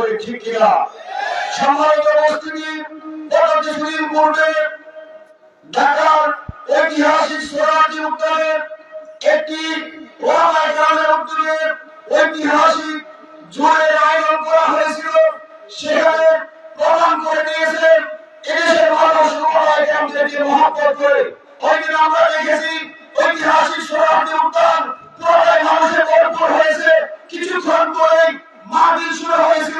করে ঠিক কিনা? উপস্থিতি গত কিছুদিন পূর্বে ঢাকার ঐতিহাসিক সোহরাওয়ার্দী উদ্যানে একটি ঐতিহাসিক জুয়ের আয়োজন করা হয়েছিল। সেখানে প্রমাণ করে দিয়েছে এদেশের মানুষ ওলামা গ্রামদেরকে মহব্বত করে। আমরা দেখেছি, ঐতিহাসিক সোহরাওয়ার্দী উদ্যান পুরোটাই মানুষের ভরপুর হয়েছে। কিছুক্ষণ পরেই মাহফিল শুরু হয়েছিল।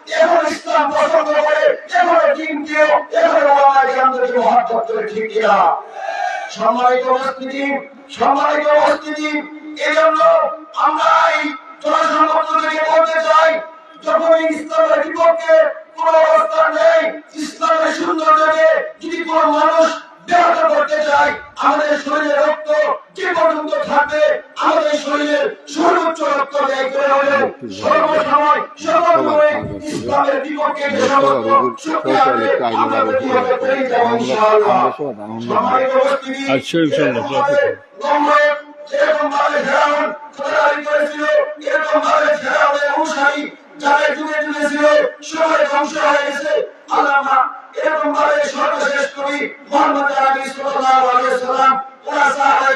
মহব্বত করে ঠিক কিনা? মানুষ ব্যাহত করতে চায়, আমাদের শরীরে রক্ত যে পর্যন্ত থাকবে, আমাদের শরীরের সর্বোচ্চ রক্ত ব্যয় করে হলে সর্বসময় সর্বময় ইসলামের বিপক্ষে আচ্ছা, আচ্ছা, আচ্ছা। এরকম ভাবে সর্বশেষ কবি মোহাম্মদ আলী সাল্লাম ওরা সাহাবাই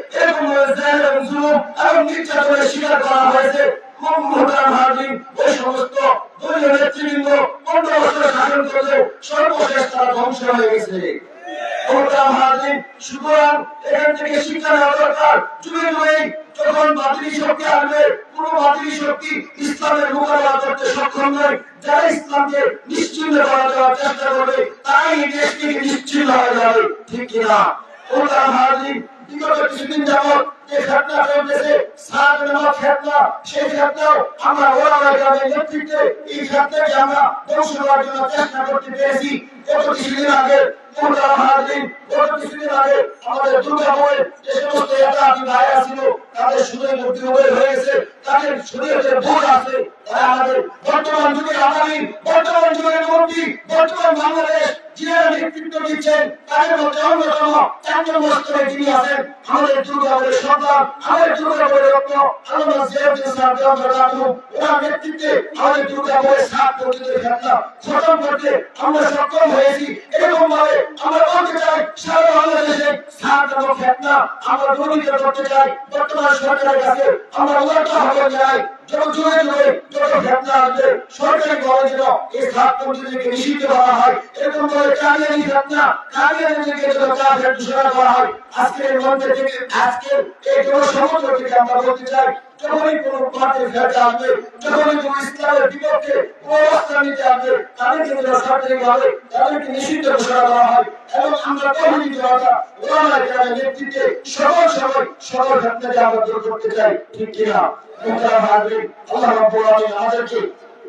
গেছে প্রোগ্রাম হাজির সুতরাং এখান থেকে শিক্ষা নেওয়া দরকার। যুগে যুগে যখন বাতিল শক্তি আসবে, কোন বাতিল শক্তি ইসলামের মোকাবেলা করতে সক্ষম নয়। যারা ইসলামকে নিশ্চিন্ন করা দেওয়ার চেষ্টা করবে তাই এই দেশ থেকে নিশ্চিন্ন হয়ে যাবে। ঠিক কিনা প্রোগ্রাম হাজির বিগত কিছুদিন যাবৎ যে ঘটনা চলতেছে, সাত নম্বর ঘটনা, সেই ঘটনাও আমরা ওলামা গ্রামের নেতৃত্বে এই ঘটনাকে আমরা ধ্বংস করার জন্য চেষ্টা করতে পেরেছি। গত কিছুদিন আগে প্রোগ্রাম হাজির গত কিছুদিন আগে আমাদের দুর্গাপুরে যে সমস্ত এলাকাটি ভাইরা ছিল তাদের সুদের মুক্তি হয়ে গেছে, তাদের শরীরে ভুল আছে, তারা আমাদের বর্তমান যুগের আগামী, বর্তমান যুগের মন্ত্রী বর্তমান বাংলাদেশ যিনারা নেতৃত্ব দিচ্ছেন, তাদের মধ্যে অন্যতম চারজন স্তরে যিনি আছেন, আমাদের দুর্গাপুরের সন্তান, আমাদের আমরা সক্ষম হয়েছি। এরকম ভাবে আমরা বলতে চাই, সারা বাংলাদেশে সাত নম্বর ঘটনা আমরা দূরীত করতে চাই। বর্তমান সরকারের কাছে আমরা উন্নত হতে চাই ভাবে এই সাত পর্যন্তকে নিষিদ্ধ করা হয়। এরকম করে কামিয়ানি ফেতনা কামিয়ানি থেকে যত কাফের ঘোষণা করা হয়। আজকের মঞ্চে থেকে, আজকের এই জনসমুদ্র থেকে আমরা বলতে চাই যখনই কোন পার্টির ফেরতে আসবে, যখনই কোন ইসলামের বিপক্ষে কোন আমরা করতে চাই, ঠিক কিনা? আল্লাহ রাব্বুল আমাদেরকে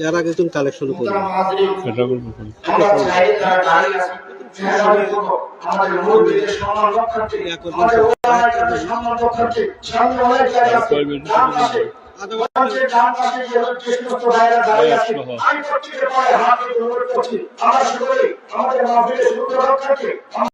এর আগে তুমি কালেকশন করবে সেটা করব আমরা করব আমাদের সকলে